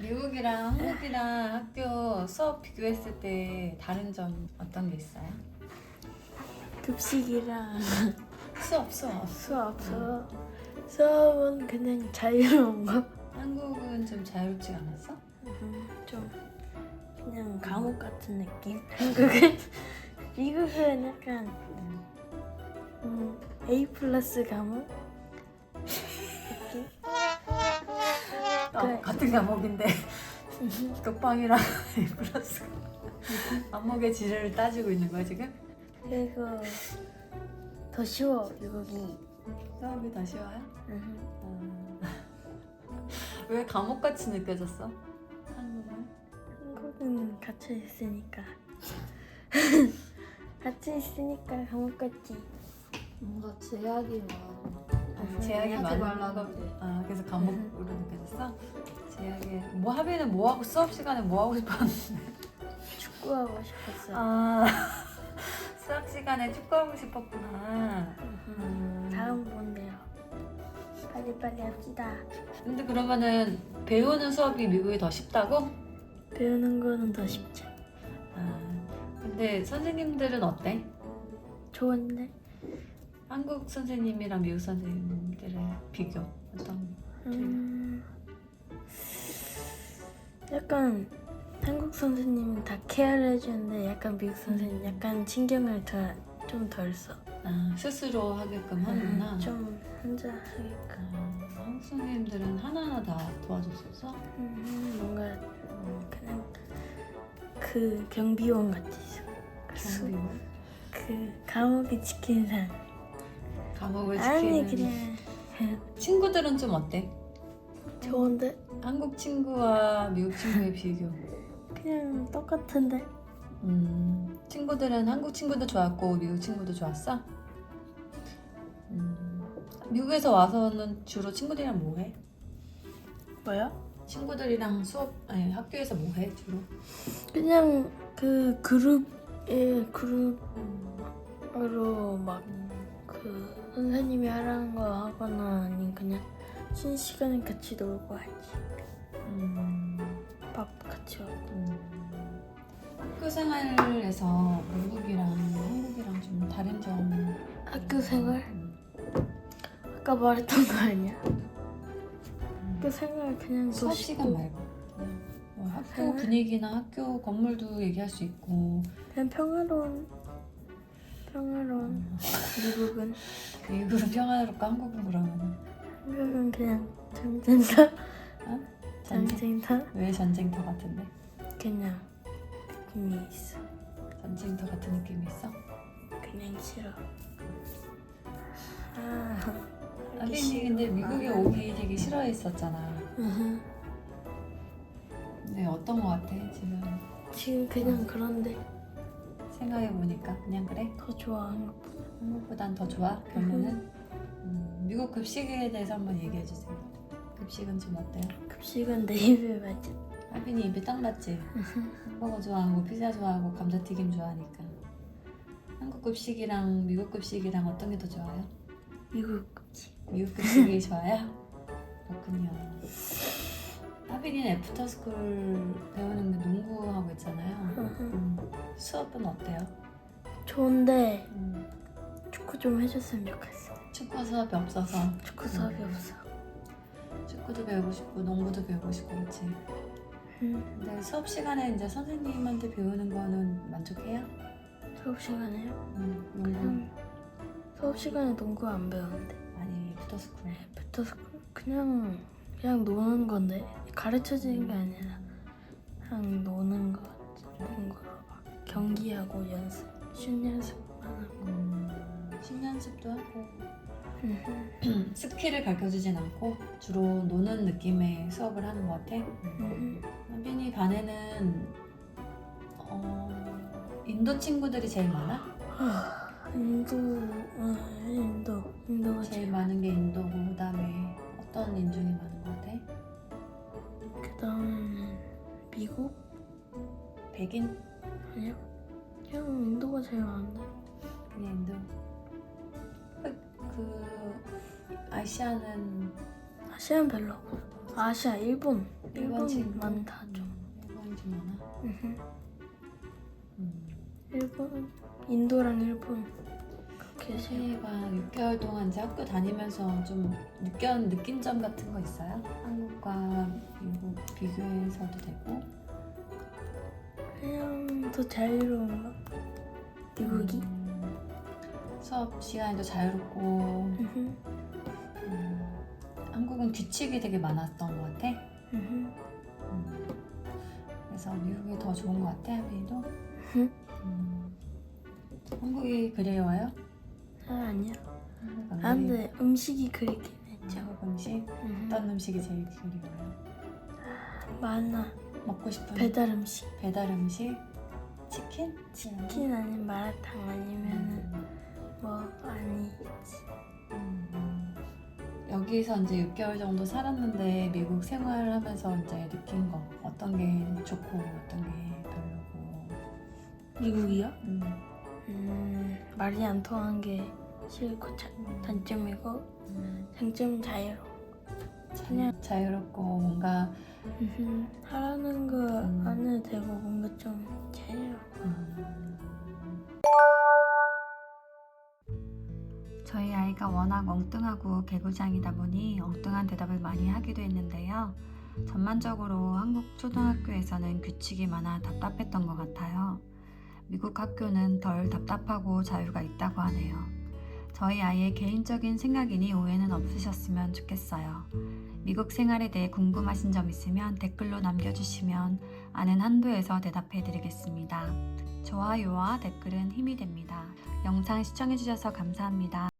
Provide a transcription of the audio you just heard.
미국이랑 한국이랑 학교 수업 비교했을 때 다른 점 어떤 게 있어요? 급식이랑 수업 수업. 수업 수업 수업은 그냥 자유로운 거. 한국은 좀 자유롭지 않았어? 음, 좀 그냥 감옥 같은 느낌. 한국은 미국은 약간 음, A 플러스 감옥 아, 그- 같은 과목인데 독방이랑 플러스 안목의 질을 따지고 있는 거야 지금? 그리고 더 쉬워 미국이. 수업이 더 쉬워요? 음, 음. 왜 감옥같이 느껴졌어? 한국은? 한국은 갇혀 있으니까. 갇혀 있으니까 감옥 같지. 뭔가 제약이 많아. 제약이 하지 말라는데. 아 그래서 감옥으로 느껴졌어? 제약이 뭐 하빈은 뭐 하고 수업 시간에 뭐 하고 싶었는데 축구하고 싶었어. 아 수학 시간에 축구하고 싶었구나. 음. 다음 뭔데요? 빨리 빨리 합시다. 근데 그러면은 배우는 수업이 미국이 더 쉽다고? 배우는 거는 더 쉽죠. 아 근데 선생님들은 어때? 좋은데? 한국 선생님이랑 미국 선생님들의 비교 어떤? 음, 약간 한국 선생님은 다 케어를 해주는데 약간 미국 선생님 약간 신경을 좀덜 써. 아 스스로 하게끔 하는구나. 음, 좀 혼자 하게끔. 아, 한국 선생님들은 하나하나 다 도와줬었어? 음, 뭔가 그냥 그 경비원 수- 경비원? 그 감옥이 지키는 사람. 감옥을 아니 지키는 그냥 친구들은 좀 어때? 좋은데 한국 친구와 미국 친구의 비교. 그냥 똑같은데. 음, 친구들은 한국 친구도 좋았고 미국 친구도 좋았어? 음, 미국에서 와서는 주로 친구들이랑 뭐 해? 뭐야? 친구들이랑 수업 아니 학교에서 뭐 해 주로? 그냥 그 그룹에 그룹으로 막 그 선생님이 하라는 거 하거나 아니면 그냥 쉬는 시간에 같이 놀고 하지 음, 밥 같이 먹고 음. 학교 생활에서 미국이랑 한국이랑 좀 다른 점 학교 생활? 음, 아까 말했던 거 아니야? 음. 학교 생활 그냥 수업 더 시간 말고 그냥 뭐 학교 생활? 분위기나 학교 건물도 얘기할 수 있고 그냥 평화로운 평화로운 미국은 미국은 평화롭고 한국은 그러면 한국은 그냥 전쟁터 어? 전쟁 전쟁터 왜 전쟁터 같은데? 그냥 느낌이 있어 전쟁터 같은 느낌이 있어? 그냥 싫어 아 아빈이 근데 미국에 오기 되게 싫어했었잖아. 으흠. 근데 어떤 거 같아 지금 지금 그냥 그런데 생각해 보니까 그냥 그래? 더 좋아 한국 한국보단 더 좋아? 결론은? 음, 미국 급식에 대해서 한번 얘기해 주세요. 급식은 좀 어때요? 급식은 내 입에 맞아 아빈이 입에 딱 맞지? 햄버거 좋아하고 피자 좋아하고 감자튀김 좋아하니까. 한국 급식이랑 미국 급식이랑 어떤 게 더 좋아요? 미국 급식 미국 급식이 좋아요? 그렇군요. 하빈이는 애프터스쿨 배우는데 농구하고 있잖아요. 음, 수업은 어때요? 좋은데 음, 축구 좀 해줬으면 좋겠어 축구 수업이 없어서 축구 수업이 음. 없어 축구도 배우고 싶고 농구도 배우고 싶고 그렇지. 음, 근데 수업 시간에 이제 선생님한테 배우는 거는 만족해요? 수업 시간에요? 음, 농구 그냥 수업 시간에 농구 안 배우는데 아니 애프터스쿨. 붙어서 그냥 그냥 노는 건데 가르쳐 주는 게 아니라 그냥 노는 거 농구로 막 경기하고 연습 슛 연습만 하고 음, 신연습도 하고 음, 스킬을 가르쳐주진 않고 주로 노는 느낌의 수업을 하는 것 같아. 음. 하빈이 반에는 어, 인도 친구들이 제일 많아? 하, 인도 어, 인도 인도가 제일 제일 많은 게 인도고 그다음에 어떤 인종이 많은 것 같아? 미국 백인? 아니요 그냥 인도가 제일 많은데 그냥 인도. 그, 그 아시아는 아시안 별로 아시아 일본 일본 친구 많다 좀. 일본이 좀 많아. 음흠. 음. 일본, 인도랑 일본 그렇게 세. 혜이가 6개월 동안 이제 학교 다니면서 좀 느껴 느낀 점 같은 거 있어요? 한국과 미국 비교해서도 되고. 그냥 더 자유로운 거. 미국이. 음, 수업 시간도 자유롭고 음흠. 음, 한국은 규칙이 되게 많았던 것 같아. 음흠. 음, 그래서 미국이 더 좋은 것 같아, 하빈이도. 음. 음, 한국이 그리워요? 아 아니야. 한국 안 아? 근데 음식이 그립긴 했죠. 한국 음식? 음흠. 어떤 음식이 제일 그리워요? 많아. 먹고 싶은 배달 음식. 배달 음식? 치킨? 치킨 아니면 마라탕 아니면은 뭐 아니. 음, 여기서 이제 6개월 정도 살았는데 미국 생활을 하면서 이제 느낀 거 어떤 게 좋고 어떤 게 별로고 미국이요? 음, 음 말이 안 통한 게 싫고 자, 단점이고 음, 장점은 자유로. 그냥 자유롭고 뭔가. 하라는 거 음. 안 해도 되고 뭔가 좀 자유로. 음. 저희 아이가 워낙 엉뚱하고 개구장이다 보니 엉뚱한 대답을 많이 하기도 했는데요. 전반적으로 한국 초등학교에서는 규칙이 많아 답답했던 것 같아요. 미국 학교는 덜 답답하고 자유가 있다고 하네요. 저희 아이의 개인적인 생각이니 오해는 없으셨으면 좋겠어요. 미국 생활에 대해 궁금하신 점 있으면 댓글로 남겨주시면 아는 한도에서 대답해 드리겠습니다. 좋아요와 댓글은 힘이 됩니다. 영상 시청해주셔서 감사합니다.